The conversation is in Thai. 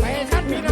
ไปขั้นพี่น้อง